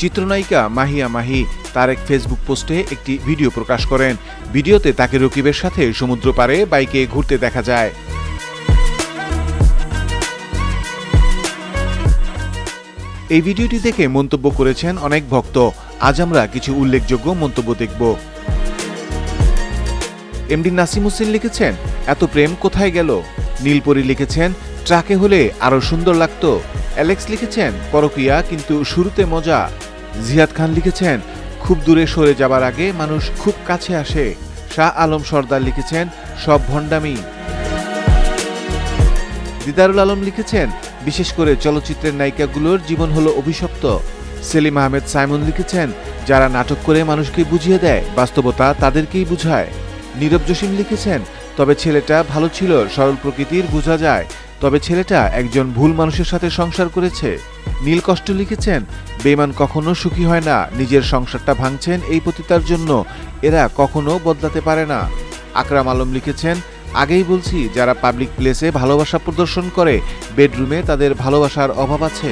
চিত্রনায়িকা মাহিয়া মাহি তার এক ফেসবুক পোস্টে একটি ভিডিও প্রকাশ করেন। ভিডিওতে তাকে রকিবের সাথে সমুদ্র পাড়ে বাইকে ঘুরতে দেখা যায়। এই ভিডিওটি দেখে মন্তব্য করেছেন অনেক ভক্ত। আজ আমরা কিছু উল্লেখযোগ্য মন্তব্য দেখব। এমডি নাসিম হোসেন লিখেছেন, এত প্রেম কোথায় গেল? নীলপরি লিখেছেন ট্রাকে হলে আরও সুন্দর লাগতো। অ্যালেক্স লিখেছেন পরকিয়া কিন্তু শুরুতে মজা। জিয়াদ খান লিখেছেন, খুব দূরে সরে যাবার আগে মানুষ খুব কাছে আসে। শাহ আলম সর্দার লিখেছেন, সব ভণ্ডামি। দিদারুল আলম লিখেছেন, বিশেষ করে চলচ্চিত্রের নায়িকাগুলোর জীবন হলো অভিশপ্ত। সেলিম আহমেদ সাইমন লিখেছেন, যারা নাটক করে মানুষকে বুঝিয়ে দেয়, বাস্তবতা তাদেরকেই বুঝায়। নীরব জসিম লিখেছেন, তবে ছেলেটা ভালো ছিল, সরল প্রকৃতির বোঝা যায়। তবে ছেলেটা একজন ভুল মানুষের সাথে সংসার করেছে। নীল কষ্ট লিখেছেন বেমান কখনো সুখী হয় না, নিজের সংসারটা ভাঙছেন, এই পতিতার জন্য এরা কখনো বদলাতে পারে না। আকরাম আলম লিখেছেন, আগেই বলছি, যারা পাবলিক প্লেসে ভালোবাসা প্রদর্শন করে বেডরুমে তাদের ভালোবাসার অভাব আছে।